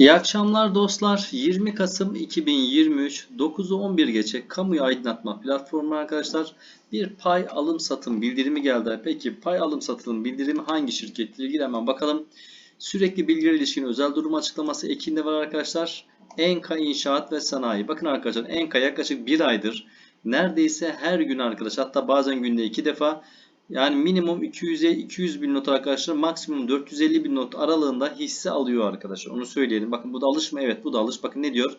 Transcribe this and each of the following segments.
İyi akşamlar dostlar. 20 Kasım 2023 9'u 11 geçe kamuya aydınlatma platformu arkadaşlar. Bir pay alım satım bildirimi geldi. Peki pay alım satım bildirimi hangi şirketle ilgili hemen bakalım. Sürekli bilgiler ilişkin özel durum açıklaması ekinde var arkadaşlar. Enka İnşaat ve Sanayi. Bakın arkadaşlar Enka yaklaşık bir aydır neredeyse her gün arkadaşlar hatta bazen günde iki defa yani minimum 200'e 200 bin not arkadaşlar maksimum 450 bin not aralığında hisse alıyor arkadaşlar. Onu söyleyelim. Bakın bu da alış mı? Evet bu da alış. Bakın ne diyor?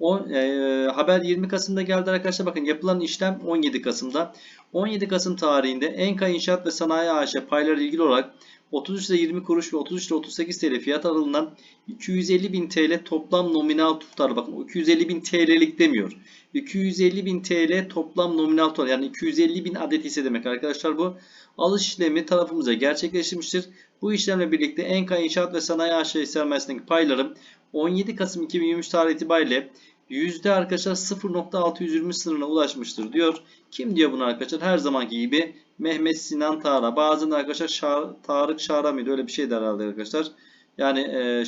O, e, haber 20 Kasım'da geldi arkadaşlar. Bakın yapılan işlem 17 Kasım'da. 17 Kasım tarihinde Enka İnşaat ve Sanayi AŞ payları ilgili olarak 33 ile 20 kuruş ve 33 ile 38 TL fiyat aralığından 250 bin TL toplam nominal tutar. Bakın o 250 bin TL'lik demiyor. 250 bin TL toplam nominal tutar. Yani 250 bin adet hisse demek arkadaşlar bu. Alış işlemi tarafımıza gerçekleştirmiştir. Bu işlemle birlikte Enka İnşaat ve Sanayi AŞ sermayesindeki paylarım 17 Kasım 2023 tarihi itibariyle yüzde arkadaşlar 0.620 sınırına ulaşmıştır diyor. Kim diyor bunu arkadaşlar? Her zamanki gibi Mehmet Sinan Tara. Bazen arkadaşlar Şar, Tarık Şara mıydı? Öyle bir şeydi herhalde arkadaşlar. Yani e,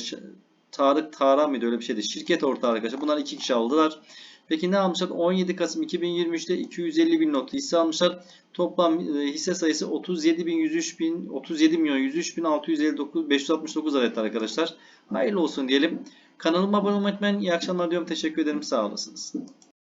Tarık Tara mıydı? Öyle bir şeydi. Şirket ortağı arkadaşlar. Bunlar iki kişi aldılar. Peki ne almışlar? 17 Kasım 2023'te 250 bin not hisse almışlar. Toplam e, hisse sayısı 37 bin 103 bin 37 milyon 103 bin 659 569 adet arkadaşlar. Hayırlı olsun diyelim. Kanalıma abone olmayı unutmayın. İyi akşamlar diyorum. Teşekkür ederim. Sağ olasınız.